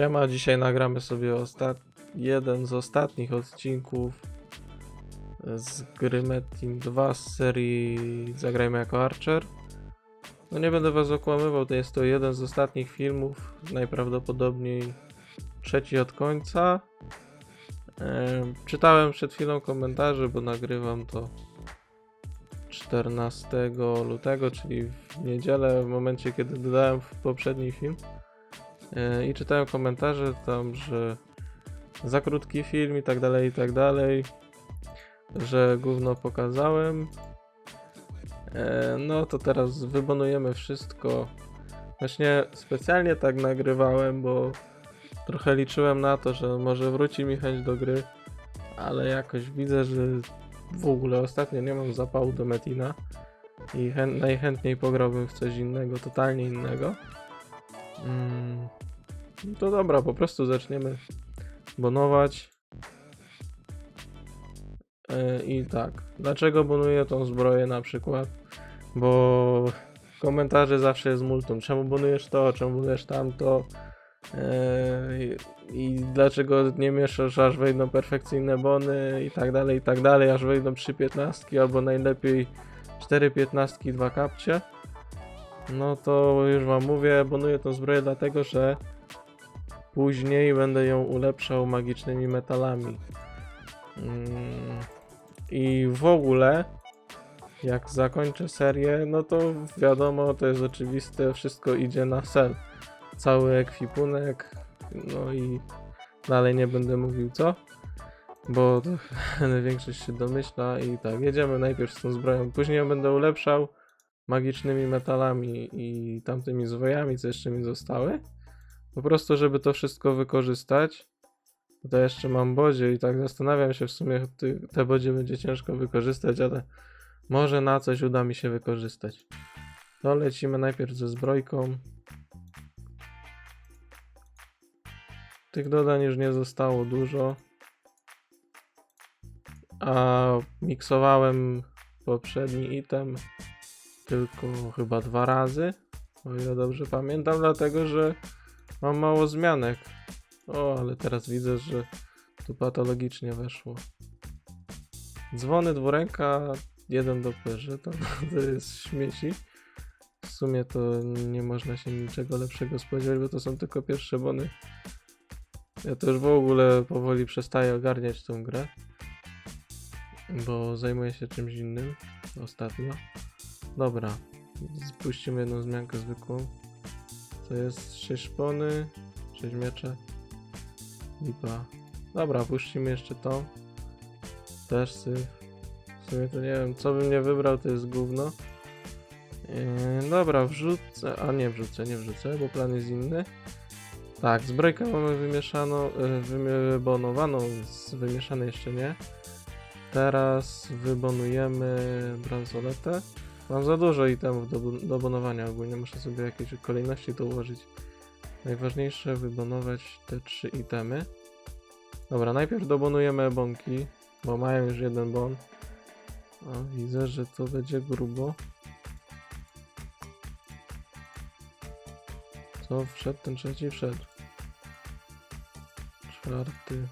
Siema, dzisiaj nagramy sobie jeden z ostatnich odcinków z gry Metin 2 z serii Zagrajmy jako Archer. No nie będę was okłamywał, to jest to jeden z ostatnich filmów, najprawdopodobniej trzeci od końca. Em, czytałem przed chwilą komentarze, bo nagrywam to 14 lutego, czyli w niedzielę, w momencie kiedy dodałem w poprzedni film. E, I czytałem komentarze tam, że za krótki film i tak dalej, i tak dalej, że gówno pokazałem. E, No to teraz wybonujemy wszystko. Właśnie specjalnie tak nagrywałem, bo trochę liczyłem na to, że może wróci mi chęć do gry, ale jakoś widzę, że w ogóle ostatnio nie mam zapału do Metina i chę- najchętniej pograłbym w coś innego, totalnie innego. Mm, to dobra, po prostu zaczniemy bonować. E, I tak, dlaczego bonuję tą zbroję na przykład? Bo komentarze zawsze jest multum. Czemu bonujesz to, czemu bonujesz tamto? I, I dlaczego nie mieszasz, aż wejdą perfekcyjne bony i tak dalej, i tak dalej, aż wejdą 3 piętnastki albo najlepiej 4 piętnastki, 2 kapcie. No to już wam mówię, bonuję tą zbroję dlatego, że później będę ją ulepszał magicznymi metalami. Mm, I w ogóle, jak zakończę serię, no to wiadomo, to jest oczywiste, wszystko idzie na sel. Cały ekwipunek, no i dalej nie będę mówił co, bo to większość się domyśla i tak, jedziemy najpierw z tą zbroją, później ją będę ulepszał magicznymi metalami i tamtymi zwojami, co jeszcze mi zostały. Po prostu, żeby to wszystko wykorzystać. To jeszcze mam bodzie i tak zastanawiam się w sumie, te bodzie będzie ciężko wykorzystać, ale może na coś uda mi się wykorzystać. To lecimy najpierw ze zbrojką. Tych dodań już nie zostało dużo. A miksowałem poprzedni item tylko chyba dwa razy, o ile dobrze pamiętam, dlatego że mam mało zmianek. O, ale teraz widzę, że tu patologicznie weszło. Dzwony dwuręka, jeden do perze, to, to jest śmieci. W sumie to nie można się niczego lepszego spodziewać, bo to są tylko pierwsze bony. Ja już w ogóle powoli przestaję ogarniać tą grę, bo zajmuję się czymś innym ostatnio. Dobra, spuścimy jedną zmiankę zwykłą. To jest 6 szpony, 6 miecze. Lipa. Dobra, puścimy jeszcze tą. Też syf. W sumie to nie wiem, co bym nie wybrał, to jest gówno. Yy, dobra, wrzucę. A nie wrzucę, nie wrzucę, bo plan jest inny. Tak, zbrojkę mamy wymieszaną, yy, wybonowaną, z wymieszanej jeszcze nie. Teraz wybonujemy bransoletę. Mam za dużo itemów do, do bonowania ogólnie, muszę sobie jakieś kolejności to ułożyć. Najważniejsze wybonować te trzy itemy. Dobra, najpierw dobonujemy bonki, bo mają już jeden bon. A widzę, że to będzie grubo. Co wszedł? Ten trzeci wszedł. Czwarty.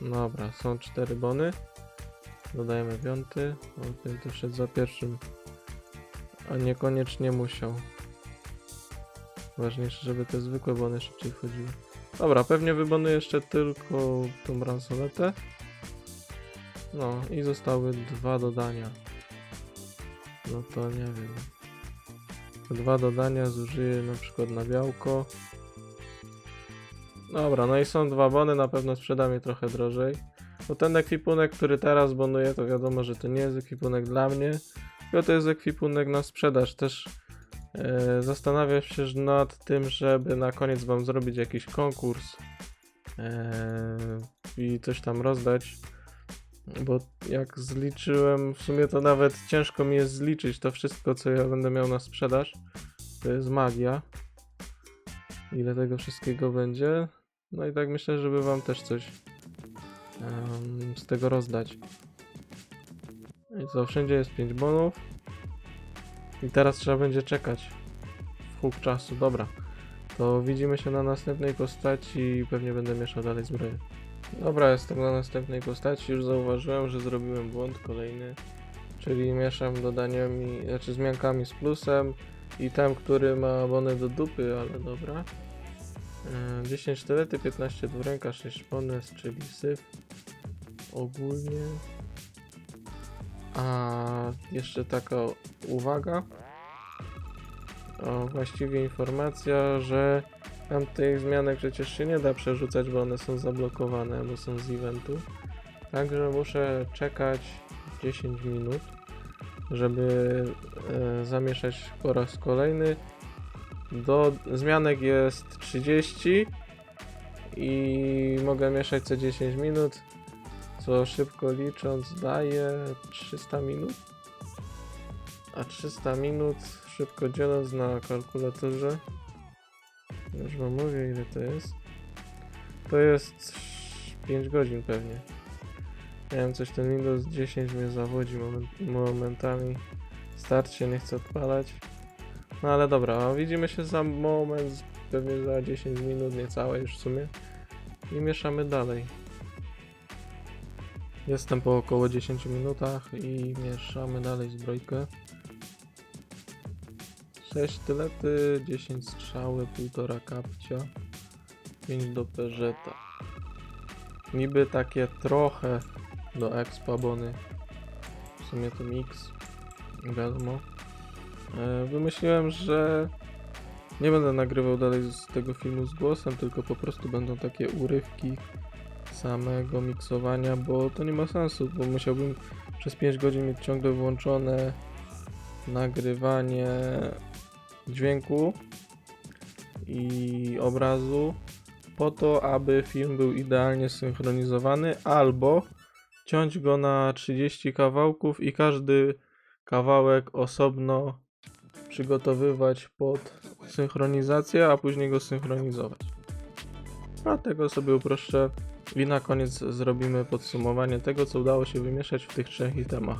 Dobra, są cztery bony. Dodajemy piąty. O, piąty wszedł za pierwszym. A niekoniecznie musiał. Ważniejsze, żeby te zwykłe bony szybciej wchodziły. Dobra, pewnie wybonuję jeszcze tylko tą bransoletę. No i zostały dwa dodania. No to nie wiem. Dwa dodania zużyję na przykład na białko. Dobra, no i są dwa bony, na pewno sprzedam je trochę drożej. Bo ten ekwipunek, który teraz bonuję, to wiadomo, że to nie jest ekwipunek dla mnie. Tylko to jest ekwipunek na sprzedaż. Też e, zastanawiam się nad tym, żeby na koniec wam zrobić jakiś konkurs e, i coś tam rozdać. Bo jak zliczyłem, w sumie to nawet ciężko mi jest zliczyć to wszystko, co ja będę miał na sprzedaż. To jest magia. Ile tego wszystkiego będzie. No i tak myślę, żeby wam też coś em, z tego rozdać. I co, wszędzie jest 5 bonów. I teraz trzeba będzie czekać. W huk czasu, dobra. To widzimy się na następnej postaci i pewnie będę mieszał dalej zbroję. Dobra, jestem na następnej postaci. Już zauważyłem, że zrobiłem błąd kolejny. Czyli mieszam dodaniami, znaczy zmiankami z plusem i tam, który ma abonę do dupy, ale dobra. Yy, 10 sztylety, 15 dwuręka, 6 szpones, czyli syf. Ogólnie. A jeszcze taka uwaga. O, właściwie informacja, że tam tych zmianek przecież się nie da przerzucać, bo one są zablokowane, bo są z eventu. Także muszę czekać 10 minut, żeby e, zamieszać po raz kolejny. Do zmianek jest 30 i mogę mieszać co 10 minut, co szybko licząc daje 300 minut. A 300 minut szybko dzieląc na kalkulatorze już wam mówię ile to jest. To jest 5 godzin pewnie. Nie wiem, coś ten Windows 10 mnie zawodzi moment, momentami. Start się nie chce odpalać. No ale dobra, widzimy się za moment, pewnie za 10 minut, niecałe już w sumie. I mieszamy dalej. Jestem po około 10 minutach i mieszamy dalej zbrojkę. 6 sztylety, 10 strzały, 1,5 kapcia, 5 do peżeta. Niby takie trochę do expa bony. W sumie to mix, wiadomo. E, Wymyśliłem, że nie będę nagrywał dalej z tego filmu z głosem, tylko po prostu będą takie urywki samego miksowania, bo to nie ma sensu, bo musiałbym przez 5 godzin mieć ciągle włączone nagrywanie dźwięku i obrazu po to, aby film był idealnie synchronizowany albo ciąć go na 30 kawałków i każdy kawałek osobno przygotowywać pod synchronizację, a później go synchronizować. Dlatego sobie uproszczę i na koniec zrobimy podsumowanie tego, co udało się wymieszać w tych trzech itemach.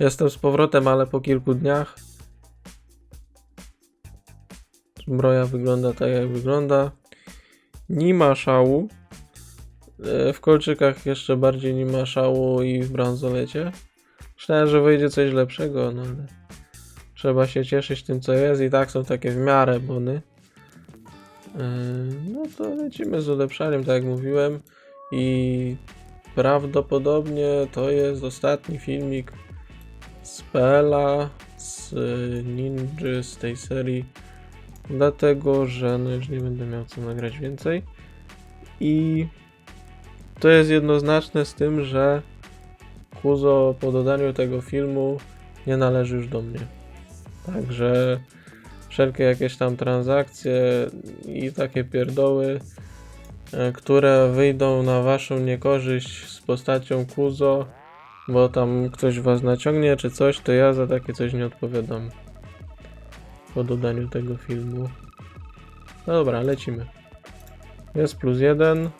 Jestem z powrotem, ale po kilku dniach. Zbroja wygląda tak jak wygląda. Nie ma szału. E, W kolczykach jeszcze bardziej nie ma szału i w bransolecie. Myślałem, że wyjdzie coś lepszego, no ale trzeba się cieszyć tym co jest i tak są takie w miarę bony. E, No to lecimy z ulepszaniem, tak jak mówiłem i prawdopodobnie to jest ostatni filmik z PLA, z Ninja, z tej serii, dlatego, że no już nie będę miał co nagrać więcej i to jest jednoznaczne z tym, że Kuzo po dodaniu tego filmu nie należy już do mnie. Także wszelkie jakieś tam transakcje i takie pierdoły, e, które wyjdą na waszą niekorzyść z postacią Kuzo, bo tam ktoś was naciągnie czy coś, to ja za takie coś nie odpowiadam po dodaniu tego filmu. No dobra, lecimy. Jest plus jeden.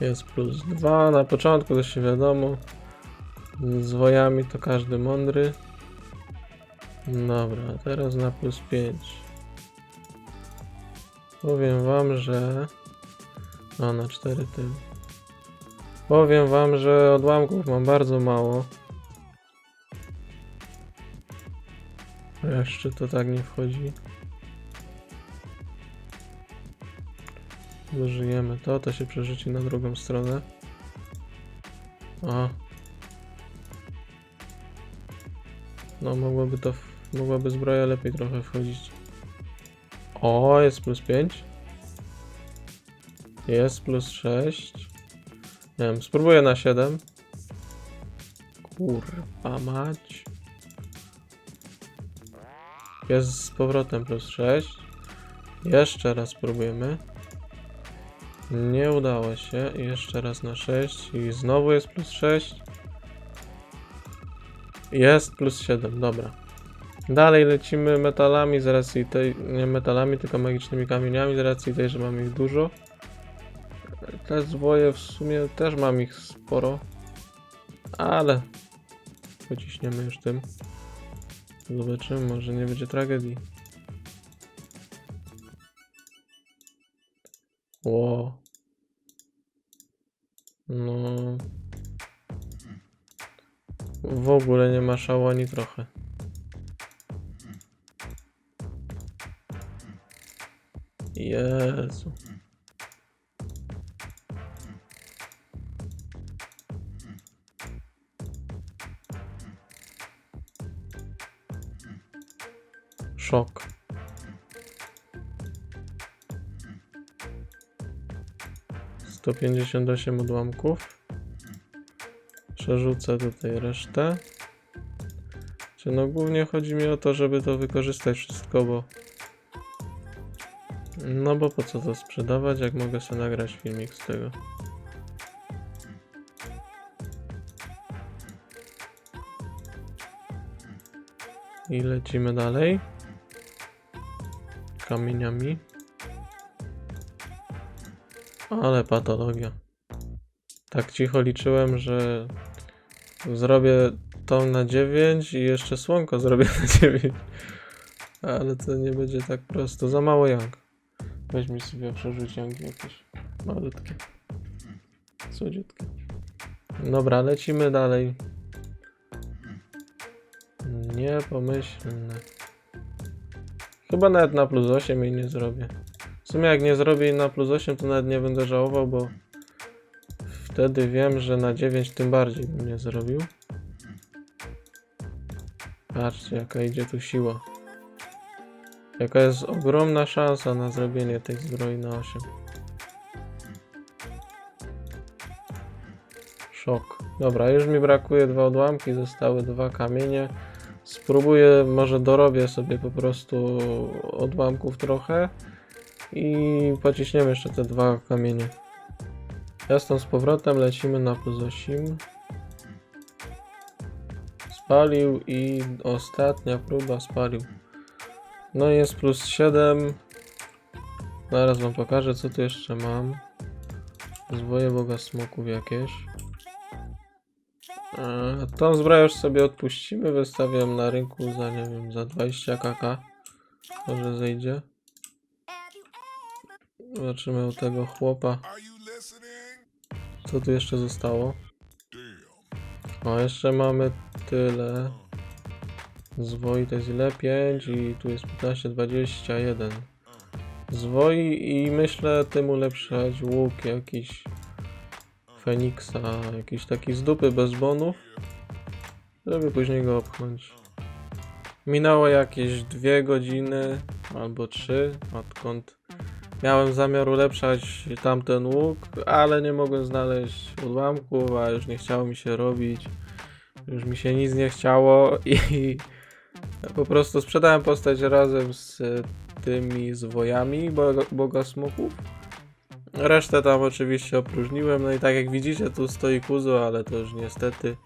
Jest plus dwa. Na początku to się wiadomo. Z wojami to każdy mądry. Dobra, teraz na plus 5. Powiem wam, że... A, na 4 tyły. Powiem wam, że odłamków mam bardzo mało. Jeszcze to tak nie wchodzi. Zużyjemy to, to się przerzuci na drugą stronę. A. No mogłoby to, mogłaby zbroja lepiej trochę wchodzić. O, jest plus 5. Jest plus 6. Nie wiem, spróbuję na 7. Kurwa mać. Jest z powrotem plus 6. Jeszcze raz spróbujemy. Nie udało się. Jeszcze raz na 6. I znowu jest plus 6. Jest plus 7, dobra. Dalej lecimy metalami z racji tej, nie metalami, tylko magicznymi kamieniami z racji tej, że mam ich dużo. Te zwoje w sumie też mam ich sporo. Ale pociśniemy już tym. Zobaczymy, może nie będzie tragedii. Ło. No. W ogóle nie ma szału ani trochę. Jezu. Szok. Sto pięćdziesiąt osiem odłamków. Przerzucę tutaj resztę. Czy no głównie chodzi mi o to, żeby to wykorzystać wszystko, bo... No bo po co to sprzedawać, jak mogę sobie nagrać filmik z tego. I lecimy dalej. Kamieniami. Ale patologia. Tak cicho liczyłem, że zrobię tą na 9 i jeszcze słonko zrobię na 9. Ale to nie będzie tak prosto. Za mało jank. Weź mi sobie przerzuć janki jakieś malutkie. Słodziutkie. Dobra, lecimy dalej. Niepomyślne. Chyba nawet na plus 8 jej nie zrobię. W sumie jak nie zrobię jej na plus 8 to nawet nie będę żałował, bo wtedy wiem, że na 9 tym bardziej bym nie zrobił. Patrzcie jaka idzie tu siła. Jaka jest ogromna szansa na zrobienie tej zbroi na 8. Szok. Dobra, już mi brakuje dwa odłamki, zostały dwa kamienie. Spróbuję, może dorobię sobie po prostu odłamków trochę i pociśniemy jeszcze te dwa kamienie. Ja stąd z powrotem lecimy na 8. Spalił i ostatnia próba spalił. No i jest plus 7. Zaraz wam pokażę co tu jeszcze mam. Zwoje boga smoków jakieś. E, Tą zbroję już sobie odpuścimy. Wystawiam na rynku za, nie wiem, za 20 kk. Może zejdzie. Zobaczymy u tego chłopa. Co tu jeszcze zostało? O, jeszcze mamy tyle. Zwoi to jest ile? 5 i tu jest 15, 21. Zwoi i myślę tym ulepszać łuk jakiś Feniksa, jakiś taki z dupy bez bonów, żeby później go opchnąć. Minęło jakieś dwie godziny albo trzy, odkąd miałem zamiar ulepszać tamten łuk, ale nie mogłem znaleźć odłamków, a już nie chciało mi się robić. Już mi się nic nie chciało i po prostu sprzedałem postać razem z tymi zwojami boga, boga smoków. Resztę tam oczywiście opróżniłem, no i tak jak widzicie tu stoi Kuzo, ale to już niestety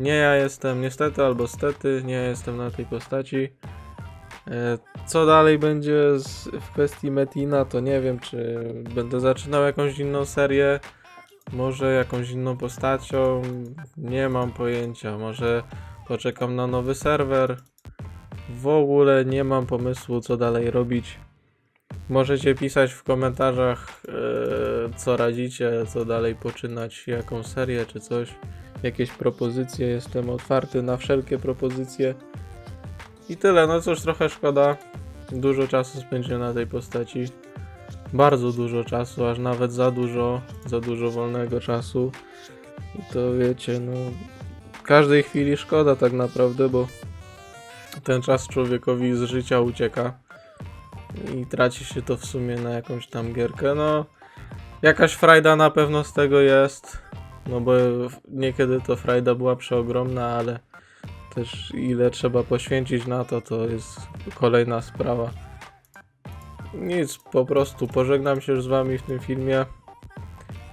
nie ja jestem, niestety albo stety, nie ja jestem na tej postaci. E, Co dalej będzie w kwestii Metina, to nie wiem, czy będę zaczynał jakąś inną serię, może jakąś inną postacią, nie mam pojęcia, może poczekam na nowy serwer. W ogóle nie mam pomysłu, co dalej robić. Możecie pisać w komentarzach, e, co radzicie, co dalej poczynać, jaką serię czy coś. Jakieś propozycje, jestem otwarty na wszelkie propozycje. I tyle, no cóż, trochę szkoda. Dużo czasu spędziłem na tej postaci. Bardzo dużo czasu, aż nawet za dużo, za dużo wolnego czasu. I to wiecie, no. Każdej chwili szkoda tak naprawdę, bo ten czas człowiekowi z życia ucieka i traci się to w sumie na jakąś tam gierkę. No, jakaś frajda na pewno z tego jest, no bo niekiedy to frajda była przeogromna, ale też ile trzeba poświęcić na to, to jest kolejna sprawa. Nic, po prostu pożegnam się już z wami w tym filmie.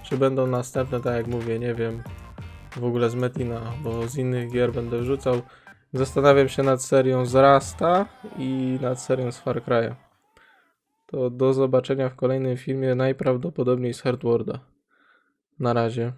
Czy będą następne, tak jak mówię, nie wiem. W ogóle z Metina, bo z innych gier będę wrzucał. Zastanawiam się nad serią z Rasta i nad serią z Far Cry'a. To do zobaczenia w kolejnym filmie, najprawdopodobniej z Hardwarda. Na razie.